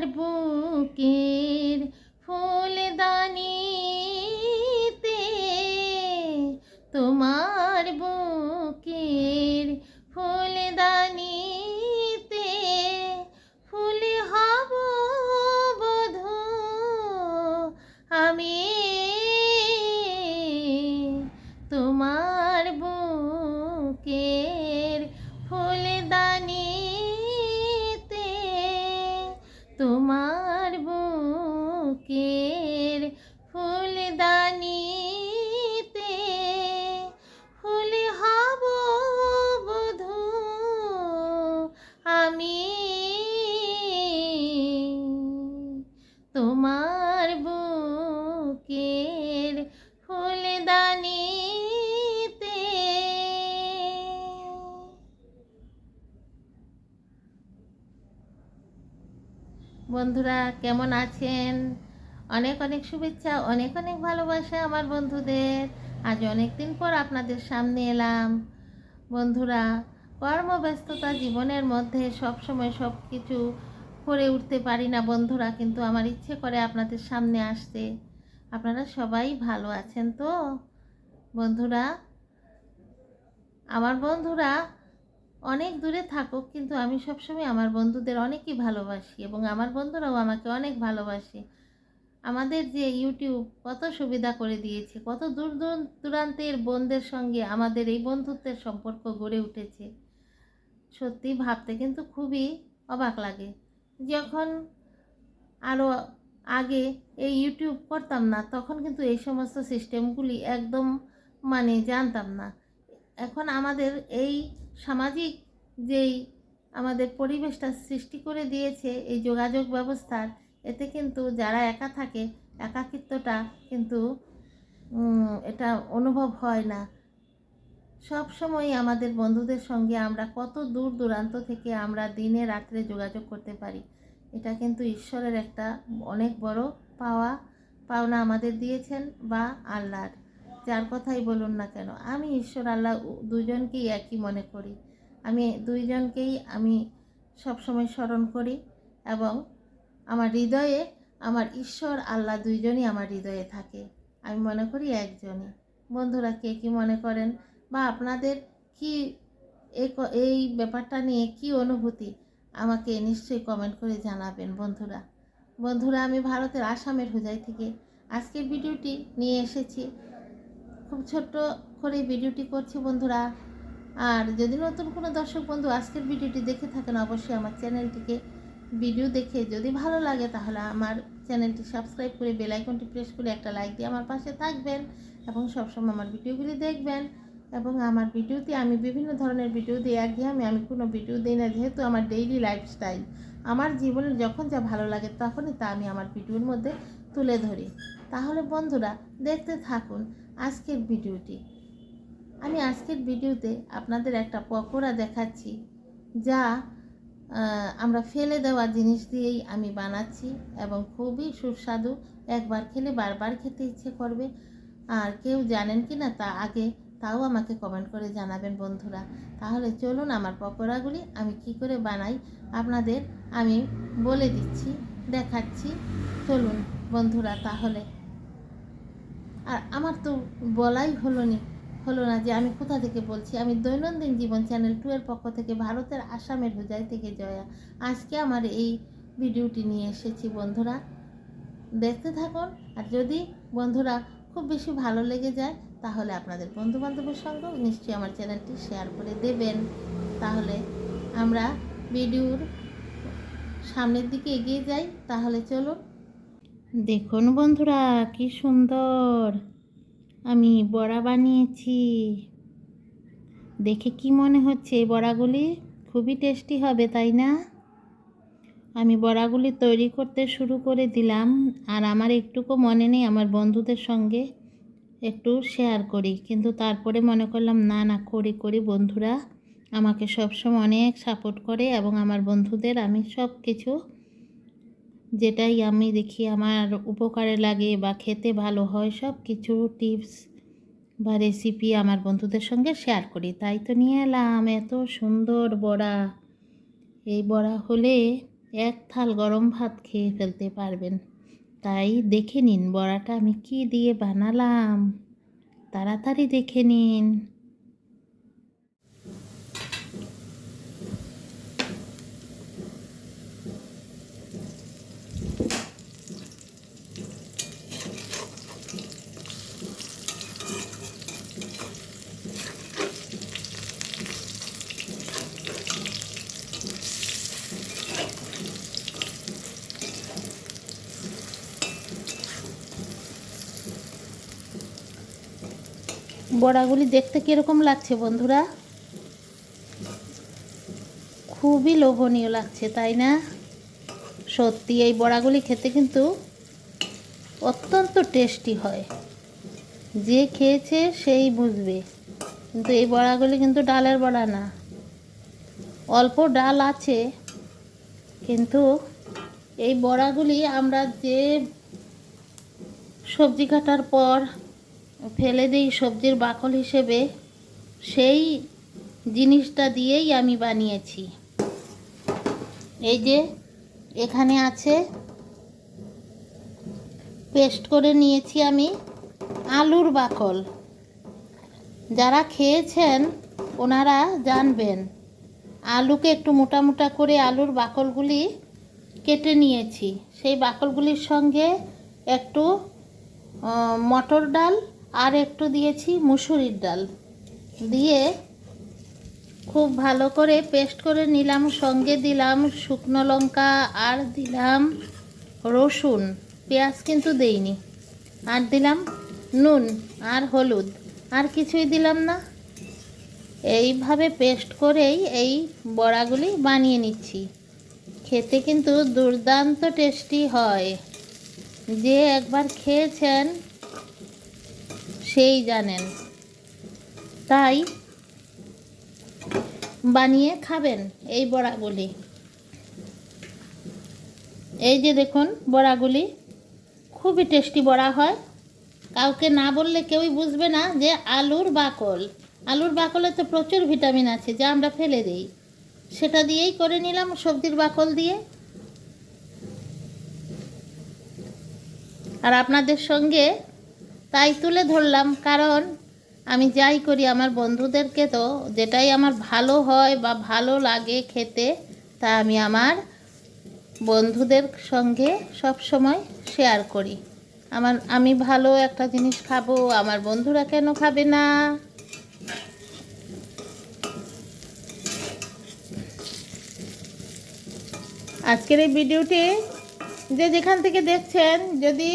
তোমার বন্ধুরা, কেমন আছেন? অনেক অনেক শুভেচ্ছা, অনেক অনেক ভালোবাসা আমার বন্ধুদের। আজ অনেক দিন পর আপনাদের সামনে এলাম। বন্ধুরা, কর্মব্যস্ততা জীবনের মধ্যে সব সময় সব কিছু করে উঠতে পারি না বন্ধুরা, কিন্তু আমার ইচ্ছে করে আপনাদের সামনে আসতে। আপনারা সবাই ভালো আছেন তো? বন্ধুরা, আমার বন্ধুরা অনেক দূরে থাকুক, কিন্তু আমি সবসময় আমার বন্ধুদের অনেকই ভালোবাসি এবং আমার বন্ধুরাও আমাকে অনেক ভালোবাসে। আমাদের যে ইউটিউব কত সুবিধা করে দিয়েছে, কত দূর দূর দূরান্তের বোনদের সঙ্গে আমাদের এই বন্ধুত্বের সম্পর্ক গড়ে উঠেছে। সত্যি ভাবতে কিন্তু খুবই অবাক লাগে। যখন আরও আগে এই ইউটিউব করতাম না, তখন কিন্তু এই সমস্ত সিস্টেমগুলি একদম মানে জানতাম না। এখন আমাদের এই সামাজিক যেই আমাদের পরিবেশটা সৃষ্টি করে দিয়েছে এই যোগাযোগ ব্যবস্থার, এতে কিন্তু যারা একা থাকে, একাকিত্বটা কিন্তু এটা অনুভব হয় না। সব সময় আমাদের বন্ধুদের সঙ্গে আমরা কত দূর দূরান্ত থেকে আমরা দিনে রাত্রে যোগাযোগ করতে পারি। এটা কিন্তু ঈশ্বরের একটা অনেক বড় পাওয়া, পাওনা আমাদের দিয়েছেন বা আল্লাহর। যার কথাই বলুন না কেন, আমি ঈশ্বর, আল্লাহ দুজনকেই একই মনে করি। আমি দুইজনকেই আমি সবসময় স্মরণ করি এবং আমার হৃদয়ে আমার ঈশ্বর, আল্লাহ দুইজনই আমার হৃদয়ে থাকে। আমি মনে করি একজনই। বন্ধুরা, কে কী মনে করেন বা আপনাদের কি এই ব্যাপারটা নিয়ে কি অনুভূতি? আমাকে নিশ্চয়ই কমেন্ট করে জানাবেন, বন্ধুরা। বন্ধুরা, আমি ভারতের আসামের হুজাই থেকে আজকের ভিডিওটি নিয়ে এসেছি। খুব ছোট্ট করে ভিডিওটি করছি বন্ধুরা। আর যদি নতুন কোনো দর্শক বন্ধু আজকের ভিডিওটি দেখে থাকেন, অবশ্যই আমার চ্যানেলটিকে ভিডিও দেখে যদি ভালো লাগে, তাহলে আমার চ্যানেলটি সাবস্ক্রাইব করে বেল আইকনটি প্রেস করে একটা লাইক দিয়ে আমার পাশে থাকবেন এবং সবসময় আমার ভিডিওগুলি দেখবেন। এবং আমার ভিডিওতে আমি বিভিন্ন ধরনের ভিডিও দিই একঘেয়ে আমি কোনো ভিডিও দিই না, যেহেতু আমার ডেইলি লাইফস্টাইল আমার জীবনে যখন যা ভালো লাগে, তখনই তা আমি আমার ভিডিওর মধ্যে তুলে ধরি। তাহলে বন্ধুরা, দেখতে থাকুন আজকের ভিডিওটি। আমি আজকের ভিডিওতে আপনাদের একটা পকোড়া দেখাচ্ছি, যা আমরা ফেলে দেওয়া জিনিস দিয়েই আমি বানাচ্ছি এবং খুবই সুস্বাদু। একবার খেলে বারবার খেতে ইচ্ছে করবে। আর কেউ জানেন কি না তা আগে, তাও আমাকে কমেন্ট করে জানাবেন বন্ধুরা। তাহলে চলুন আমার পকোড়াগুলি আমি কি করে বানাই আপনাদের আমি বলে দিচ্ছি, দেখাচ্ছি। চলুন বন্ধুরা তাহলে। আর আমার তো বলাই হলো নি, হলো না যে আমি কোথা থেকে বলছি? আমি দৈনন্দিন জীবন চ্যানেল টু এর পক্ষ থেকে ভারতের আসামের হুজাই থেকে জয়া, আজকে আমার এই ভিডিওটি নিয়ে এসেছি বন্ধুরা। দেখতে থাকুন, আর যদি বন্ধুরা খুব বেশি ভালো লেগে যায়, তাহলে আপনাদের বন্ধু বান্ধবের সঙ্গেও নিশ্চয়ই আমার চ্যানেলটি শেয়ার করে দেবেন। তাহলে আমরা ভিডিওর সামনের দিকে এগিয়ে যাই, তাহলে চলুন দেখুন বন্ধুরা, কি সুন্দর। আমি বড়া বানিয়েছি। দেখে কি মনে হচ্ছে এই বড়াগুলি? খুবই টেস্টি হবে, তাই না? আমি বড়াগুলি তৈরি করতে শুরু করে দিলাম। আর আমার একটুকু মনে নেই, আমার বন্ধুদের সঙ্গে একটু শেয়ার করি। কিন্তু তারপরে মনে করলাম, না না, করি করি বন্ধুরা, আমাকে সবসময় অনেক সাপোর্ট করে এবং আমার বন্ধুদের আমি সব কিছু যেটাই আমি দেখি আমার উপকারে লাগে বা খেতে ভালো হয়, সব কিছু টিপস বা রেসিপি আমার বন্ধুদের সঙ্গে শেয়ার করি। তাই তো নিয়ে এলাম, এত সুন্দর বড়া। এই বড়া হলে এক থাল গরম ভাত খেয়ে ফেলতে পারবেন। তাই দেখে নিন বড়াটা আমি কি দিয়ে বানালাম। তাড়াতাড়ি দেখে নিন। বড়াগুলি দেখতে কীরকম লাগছে বন্ধুরা? খুবই লোভনীয় লাগছে, তাই না? সত্যি, এই বড়াগুলি খেতে কিন্তু অত্যন্ত টেস্টি হয়। যে খেয়েছে সেই বুঝবে। কিন্তু এই বড়াগুলি কিন্তু ডালের বড়া না। অল্প ডাল আছে, কিন্তু এই বড়াগুলি আমরা যে সবজি কাটার পর ফেলে দিই সবজির বাকল হিসেবে, সেই জিনিসটা দিয়েই আমি বানিয়েছি। এই যে, এখানে আছে, পেস্ট করে নিয়েছি আমি আলুর বাকল। যারা খেয়েছেন, ওনারা জানবেন, আলুকে একটু মোটা মোটা করে আলুর বাকলগুলি কেটে নিয়েছি। সেই বাকলগুলির সঙ্গে একটু মটর ডাল আর একটু দিয়েছি মুসুরির ডাল। দিয়ে খুব ভালো করে পেস্ট করে নিলাম, সঙ্গে দিলাম শুকনো লঙ্কা আর দিলাম রসুন। পেঁয়াজ কিন্তু দেইনি। আর দিলাম নুন আর হলুদ। আর কিছুই দিলাম না। এইভাবে পেস্ট করেই এই বড়াগুলি বানিয়ে নিচ্ছি। খেতে কিন্তু দুর্দান্ত টেস্টি হয়। যে একবার খেয়েছেন সেই জানেন। তাই বানিয়ে খাবেন এই বড়াগুলি। এই যে দেখুন বড়াগুলি, খুবই টেস্টি বড়া হয়। কাউকে না বললে কেউই বুঝবে না যে আলুর বাকল। আলুর বাকলে তো প্রচুর ভিটামিন আছে, যা আমরা ফেলে দিই। সেটা দিয়েই করে নিলাম সবজির বাকল দিয়ে। আর আপনাদের সঙ্গে তাই তুলে ধরলাম, কারণ আমি যাই করি, আমার বন্ধুদেরকে তো যেটাই আমার ভালো হয় বা ভালো লাগে খেতে, তা আমি আমার বন্ধুদের সঙ্গে সব সময় শেয়ার করি। আমার, আমি ভালো একটা জিনিস খাব, আমার বন্ধুরা কেন খাবে না? আজকের এই ভিডিওটি যে যেখান থেকে দেখছেন, যদি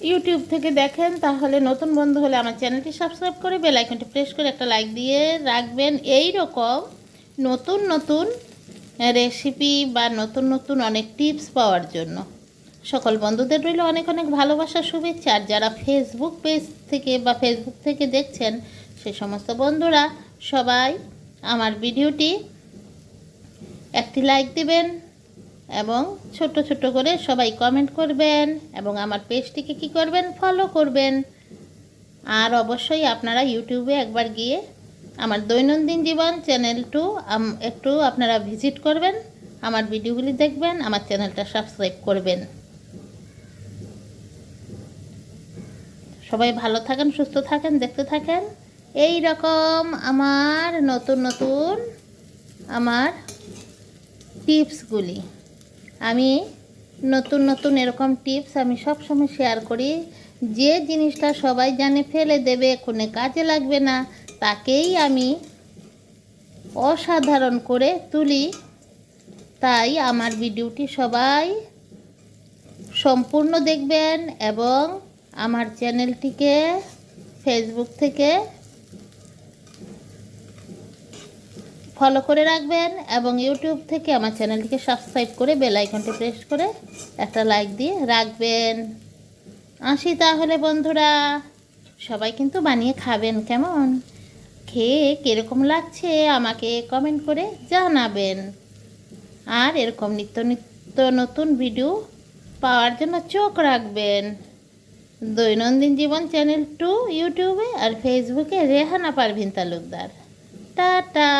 ইউটিউব থেকে দেখেন, তাহলে নতুন বন্ধু হলে আমার চ্যানেলটি সাবস্ক্রাইব করে বেল আইকনটি প্রেস করে একটা লাইক দিয়ে রাখবেন। এই রকম নতুন নতুন রেসিপি বা নতুন নতুন অনেক টিপস পাওয়ার জন্য। সকল বন্ধুদের রইল অনেক অনেক ভালোবাসা, শুভেচ্ছা। আর যারা ফেসবুক পেজ থেকে বা ফেসবুক থেকে দেখছেন, সে সমস্ত বন্ধুরা সবাই আমার ভিডিওটি একটি লাইক দিবেন। এবং ছোট ছোট করে সবাই কমেন্ট করবেন এবং আমার পেজটিকে কি করবেন? ফলো করবেন। আর অবশ্যই আপনারা ইউটিউবে একবার গিয়ে আমার দৈনন্দিন জীবন চ্যানেল টু একটু আপনারা ভিজিট করবেন, আমার ভিডিওগুলি দেখবেন, আমার চ্যানেলটা সাবস্ক্রাইব করবেন। সবাই ভালো থাকেন, সুস্থ থাকেন, দেখতে থাকেন। এই রকম আমার নতুন নতুন আমার টিপসগুলি আমি নতুন নতুন এরকম টিপস আমি সব সময় শেয়ার করি। যে জিনিসটা সবাই জানে ফেলে দেবে, কোনো কাজে লাগবে না, তাকেই আমি অসাধারণ করে তুলি। তাই আমার ভিডিওটি সবাই সম্পূর্ণ দেখবেন এবং আমার চ্যানেলটিকে ফেসবুক থেকে ফলো করে রাখবেন এবং ইউটিউব থেকে আমার চ্যানেলটিকে সাবস্ক্রাইব করে বেল আইকনটি প্রেস করে একটা লাইক দিয়ে রাখবেন। আসি তাহলে বন্ধুরা, সবাই কিন্তু বানিয়ে খাবেন কেমন? খেয়ে কীরকম লাগছে আমাকে কমেন্ট করে জানাবেন। আর এরকম নিত্য নিত্য নতুন ভিডিও পাওয়ার জন্য চোখ রাখবেন। দৈনন্দিন জীবন চ্যানেল টু ইউটিউবে আর ফেসবুকে রেহানা পারভিন তালুকদার। টাটা!